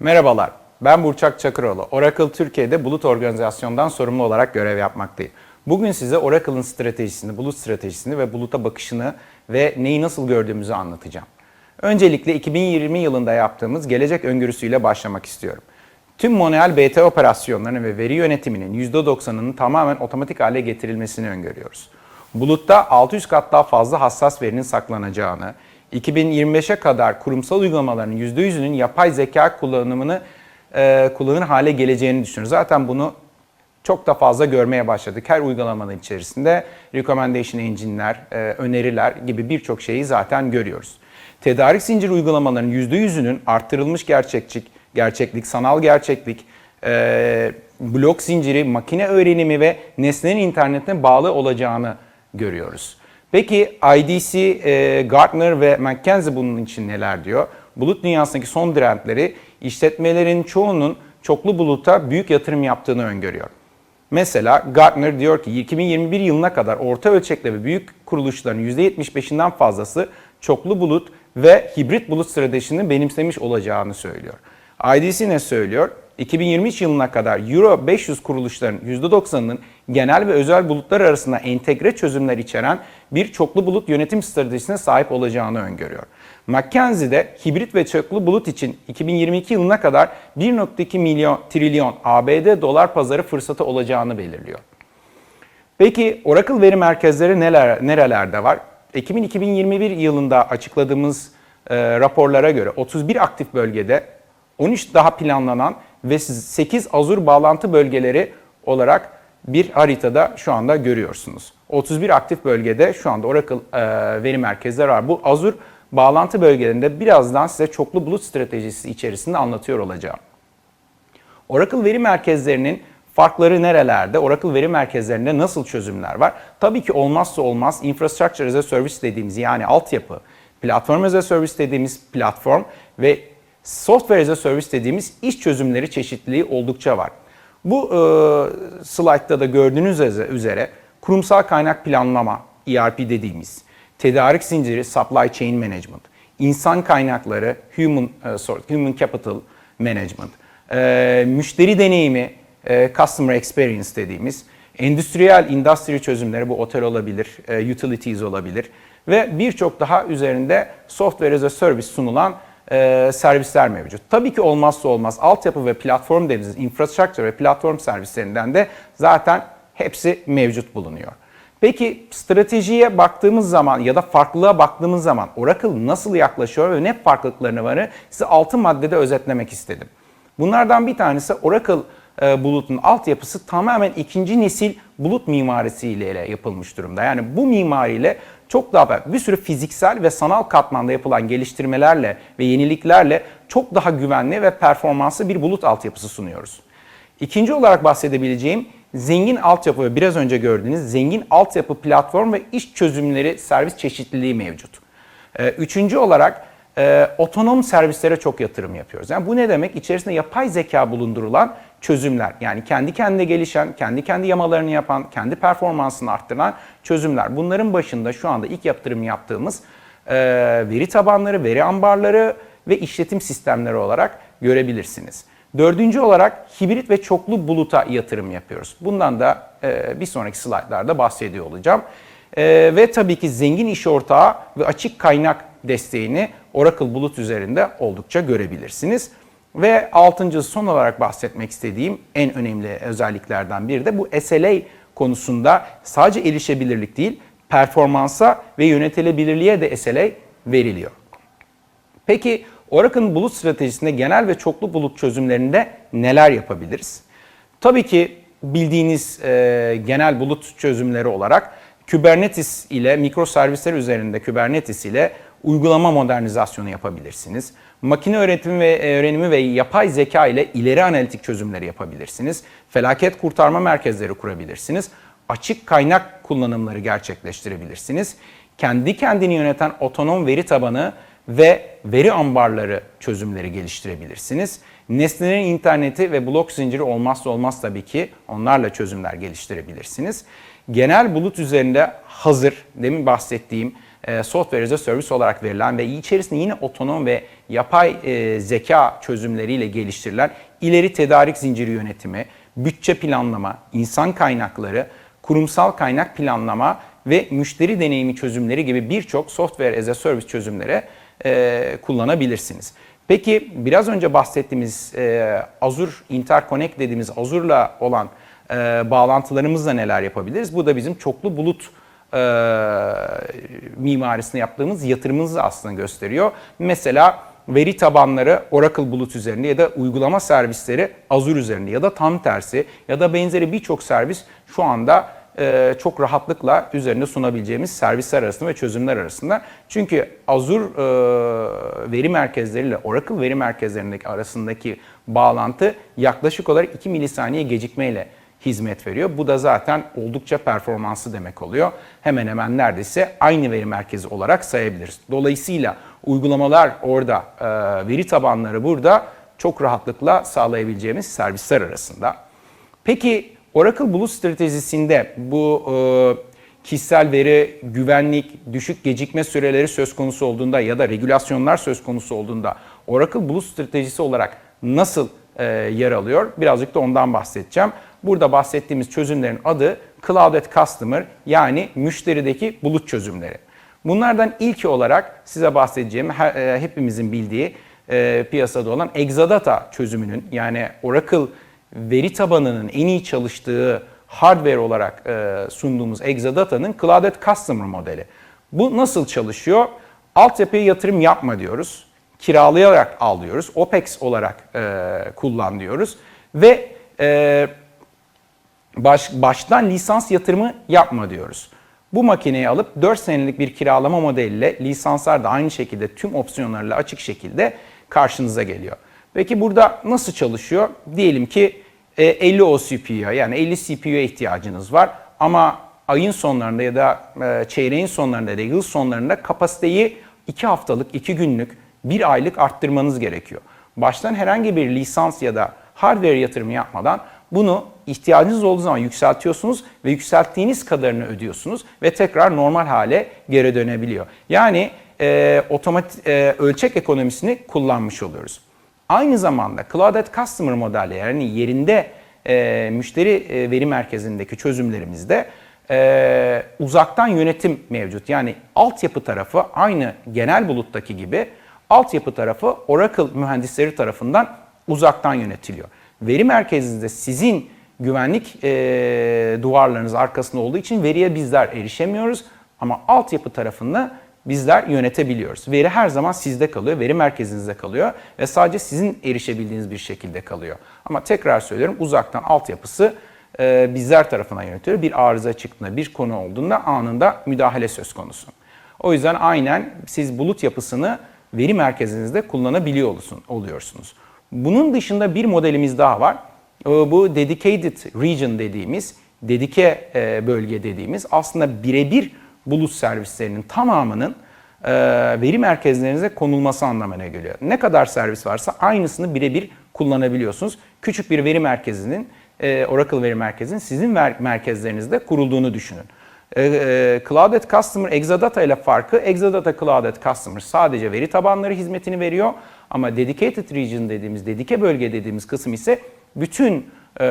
Merhabalar, ben Burçak Çakıroğlu. Oracle Türkiye'de bulut organizasyondan sorumlu olarak görev yapmaktayım. Bugün size Oracle'ın stratejisini, bulut stratejisini ve buluta bakışını ve neyi nasıl gördüğümüzü anlatacağım. Öncelikle 2020 yılında yaptığımız gelecek öngörüsüyle başlamak istiyorum. Tüm manuel BT operasyonlarının ve veri yönetiminin %90'ının tamamen otomatik hale getirilmesini öngörüyoruz. Bulutta 600 kat daha fazla hassas verinin saklanacağını, 2025'e kadar kurumsal uygulamaların %100'ünün yapay zeka kullanımını e, kullanır hale geleceğini düşünüyoruz. Zaten bunu çok da fazla görmeye başladık. Her uygulamanın içerisinde recommendation engine'ler, e, öneriler gibi birçok şeyi zaten görüyoruz. Tedarik zinciri uygulamalarının %100'ünün arttırılmış gerçekçik, gerçeklik, sanal gerçeklik, e, blok zinciri, makine öğrenimi ve nesnenin internetine bağlı olacağını görüyoruz. Peki IDC, e, Gartner ve McKinsey bunun için neler diyor? Bulut dünyasındaki son trendleri işletmelerin çoğunun çoklu buluta büyük yatırım yaptığını öngörüyor. Mesela Gartner diyor ki 2021 yılına kadar orta ölçekli ve büyük kuruluşların %75'inden fazlası çoklu bulut ve hibrit bulut stratejisini benimsemiş olacağını söylüyor. IDC ne söylüyor? 2023 yılına kadar Euro 500 kuruluşların %90'ının genel ve özel bulutlar arasında entegre çözümler içeren bir çoklu bulut yönetim stratejisine sahip olacağını öngörüyor. McKinsey de hibrit ve çoklu bulut için 2022 yılına kadar 1.2 milyon trilyon ABD dolar pazarı fırsatı olacağını belirliyor. Peki Oracle veri merkezleri neler, nerelerde var? Ekim'in 2021 yılında açıkladığımız e, raporlara göre 31 aktif bölgede 13 daha planlanan ve 8 Azure bağlantı bölgeleri olarak bir haritada şu anda görüyorsunuz. 31 aktif bölgede şu anda Oracle e, veri merkezleri var. Bu Azure bağlantı bölgelerinde birazdan size çoklu bulut stratejisi içerisinde anlatıyor olacağım. Oracle veri merkezlerinin farkları nerelerde? Oracle veri merkezlerinde nasıl çözümler var? Tabii ki olmazsa olmaz infrastructure as a service dediğimiz yani altyapı, platform as a service dediğimiz platform ve software as a service dediğimiz iş çözümleri çeşitliliği oldukça var. Bu e, slaytta da gördüğünüz üzere kurumsal kaynak planlama, ERP dediğimiz, tedarik zinciri, supply chain management, insan kaynakları, human, e, sorry, human capital management, e, müşteri deneyimi, e, customer experience dediğimiz, endüstriyel, industry çözümleri bu otel olabilir, e, utilities olabilir ve birçok daha üzerinde software as a service sunulan e, servisler mevcut. Tabii ki olmazsa olmaz altyapı ve platform dediğimiz infrastructure ve platform servislerinden de zaten hepsi mevcut bulunuyor. Peki stratejiye baktığımız zaman ya da farklılığa baktığımız zaman Oracle nasıl yaklaşıyor ve ne farklılıklarını var size 6 maddede özetlemek istedim. Bunlardan bir tanesi Oracle e, bulutun altyapısı tamamen ikinci nesil bulut mimarisiyle yapılmış durumda. Yani bu mimariyle çok daha bir sürü fiziksel ve sanal katmanda yapılan geliştirmelerle ve yeniliklerle çok daha güvenli ve performanslı bir bulut altyapısı sunuyoruz. İkinci olarak bahsedebileceğim zengin altyapı ve biraz önce gördüğünüz zengin altyapı platform ve iş çözümleri servis çeşitliliği mevcut. Ee, üçüncü olarak e, servislere çok yatırım yapıyoruz. Yani bu ne demek? İçerisinde yapay zeka bulundurulan çözümler. Yani kendi kendine gelişen, kendi kendi yamalarını yapan, kendi performansını arttıran çözümler. Bunların başında şu anda ilk yatırım yaptığımız e, veri tabanları, veri ambarları ve işletim sistemleri olarak görebilirsiniz. Dördüncü olarak hibrit ve çoklu buluta yatırım yapıyoruz. Bundan da e, bir sonraki slaytlarda bahsediyor olacağım. E, ve tabii ki zengin iş ortağı ve açık kaynak desteğini Oracle Bulut üzerinde oldukça görebilirsiniz. Ve altıncı son olarak bahsetmek istediğim en önemli özelliklerden biri de bu SLA konusunda sadece erişebilirlik değil, performansa ve yönetilebilirliğe de SLA veriliyor. Peki Oracle'ın bulut stratejisinde genel ve çoklu bulut çözümlerinde neler yapabiliriz? Tabii ki bildiğiniz e, genel bulut çözümleri olarak Kubernetes ile mikroservisler üzerinde Kubernetes ile uygulama modernizasyonu yapabilirsiniz. Makine öğretimi ve öğrenimi ve yapay zeka ile ileri analitik çözümleri yapabilirsiniz. Felaket kurtarma merkezleri kurabilirsiniz. Açık kaynak kullanımları gerçekleştirebilirsiniz. Kendi kendini yöneten otonom veri tabanı ve veri ambarları çözümleri geliştirebilirsiniz. Nesnelerin interneti ve blok zinciri olmazsa olmaz tabii ki onlarla çözümler geliştirebilirsiniz. Genel bulut üzerinde hazır, demin bahsettiğim e, software as a service olarak verilen ve içerisinde yine otonom ve yapay e, zeka çözümleriyle geliştirilen ileri tedarik zinciri yönetimi, bütçe planlama, insan kaynakları, kurumsal kaynak planlama ve müşteri deneyimi çözümleri gibi birçok software as a service çözümlere e, kullanabilirsiniz. Peki biraz önce bahsettiğimiz e, Azure Interconnect dediğimiz Azure'la olan e, bağlantılarımızla neler yapabiliriz? Bu da bizim çoklu bulut e, mimarisini yaptığımız yatırımımızı aslında gösteriyor. Mesela veri tabanları Oracle Bulut üzerinde ya da uygulama servisleri Azure üzerinde ya da tam tersi ya da benzeri birçok servis şu anda e, çok rahatlıkla üzerinde sunabileceğimiz servisler arasında ve çözümler arasında. Çünkü Azure e, veri merkezleriyle Oracle veri merkezlerindeki arasındaki bağlantı yaklaşık olarak 2 milisaniye gecikmeyle hizmet veriyor. Bu da zaten oldukça performanslı demek oluyor. Hemen hemen neredeyse aynı veri merkezi olarak sayabiliriz. Dolayısıyla uygulamalar orada, e, veri tabanları burada çok rahatlıkla sağlayabileceğimiz servisler arasında. Peki Oracle Bulut stratejisinde bu e, kişisel veri, güvenlik, düşük gecikme süreleri söz konusu olduğunda ya da regülasyonlar söz konusu olduğunda Oracle Bulut stratejisi olarak nasıl e, yer alıyor? Birazcık da ondan bahsedeceğim. Burada bahsettiğimiz çözümlerin adı Cloud at Customer yani müşterideki bulut çözümleri. Bunlardan ilki olarak size bahsedeceğim e, hepimizin bildiği e, piyasada olan Exadata çözümünün yani Oracle veri tabanının en iyi çalıştığı hardware olarak e, sunduğumuz Exadata'nın Cloud at Customer modeli. Bu nasıl çalışıyor? Altyapıya yatırım yapma diyoruz. Kiralayarak al diyoruz. OPEX olarak e, kullan diyoruz. Ve baş, baştan lisans yatırımı yapma diyoruz. Bu makineyi alıp 4 senelik bir kiralama modeliyle lisanslar da aynı şekilde tüm opsiyonlarla açık şekilde karşınıza geliyor. Peki burada nasıl çalışıyor? Diyelim ki e, 50 OCPU'ya yani 50 CPU'ya ihtiyacınız var ama ayın sonlarında ya da e, çeyreğin sonlarında ya da yıl sonlarında kapasiteyi 2 haftalık, 2 günlük, 1 aylık arttırmanız gerekiyor. Baştan herhangi bir lisans ya da hardware yatırımı yapmadan bunu ihtiyacınız olduğu zaman yükseltiyorsunuz ve yükselttiğiniz kadarını ödüyorsunuz ve tekrar normal hale geri dönebiliyor. Yani e, otomatik e, ölçek ekonomisini kullanmış oluyoruz. Aynı zamanda Cloud at Customer modeli yani yerinde e, müşteri e, veri merkezindeki çözümlerimizde e, uzaktan yönetim mevcut. Yani altyapı tarafı aynı genel buluttaki gibi altyapı tarafı Oracle mühendisleri tarafından uzaktan yönetiliyor. Veri merkezinizde sizin güvenlik e, duvarlarınız arkasında olduğu için veriye bizler erişemiyoruz. Ama altyapı tarafında bizler yönetebiliyoruz. Veri her zaman sizde kalıyor, veri merkezinizde kalıyor ve sadece sizin erişebildiğiniz bir şekilde kalıyor. Ama tekrar söylüyorum uzaktan altyapısı e, bizler tarafından yönetiliyor. Bir arıza çıktığında, bir konu olduğunda anında müdahale söz konusu. O yüzden aynen siz bulut yapısını veri merkezinizde kullanabiliyor oluyorsunuz. Bunun dışında bir modelimiz daha var. E, Bu dedicated region dediğimiz, dedike e, bölge dediğimiz aslında birebir bulut servislerinin tamamının e, veri merkezlerinize konulması anlamına geliyor. Ne kadar servis varsa aynısını birebir kullanabiliyorsunuz. Küçük bir veri merkezinin, e, Oracle veri merkezinin sizin merkezlerinizde kurulduğunu düşünün. Cloud at Customer Exadata ile farkı Exadata Cloud at Customer sadece veri tabanları hizmetini veriyor ama Dedicated Region dediğimiz, dedike bölge dediğimiz kısım ise bütün e,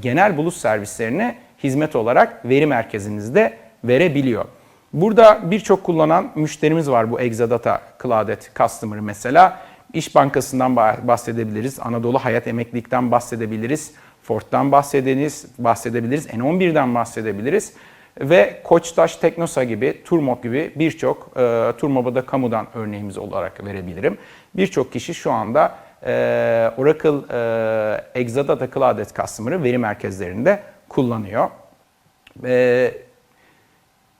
genel bulut servislerine hizmet olarak veri merkezinizde verebiliyor. Burada birçok kullanan müşterimiz var bu Exadata Cloud at Customer mesela. İş Bankası'ndan bahsedebiliriz, Anadolu Hayat Emeklilik'ten bahsedebiliriz, Ford'dan bahsedeniz, bahsedebiliriz, N11'den bahsedebiliriz ve Koçtaş Teknosa gibi, Turmop gibi birçok, e, Turmop'a kamudan örneğimiz olarak verebilirim. Birçok kişi şu anda Oracle e, Exadata Cloud at Customer'ı veri merkezlerinde kullanıyor. E,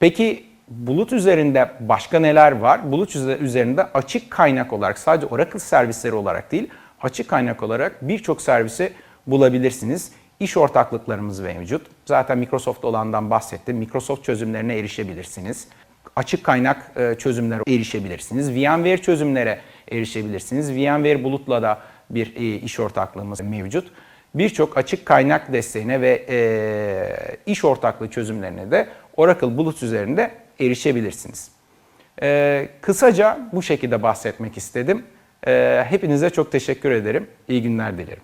Peki bulut üzerinde başka neler var? Bulut üzerinde açık kaynak olarak sadece Oracle servisleri olarak değil, açık kaynak olarak birçok servisi bulabilirsiniz. İş ortaklıklarımız mevcut. Zaten Microsoft olandan bahsettim. Microsoft çözümlerine erişebilirsiniz. Açık kaynak e, çözümlere erişebilirsiniz. VMware çözümlere erişebilirsiniz. VMware Bulut'la da bir e, iş ortaklığımız mevcut. Birçok açık kaynak desteğine ve e, iş ortaklığı çözümlerine de Oracle Bulut üzerinde erişebilirsiniz. Ee, kısaca bu şekilde bahsetmek istedim. Ee, hepinize çok teşekkür ederim. İyi günler dilerim.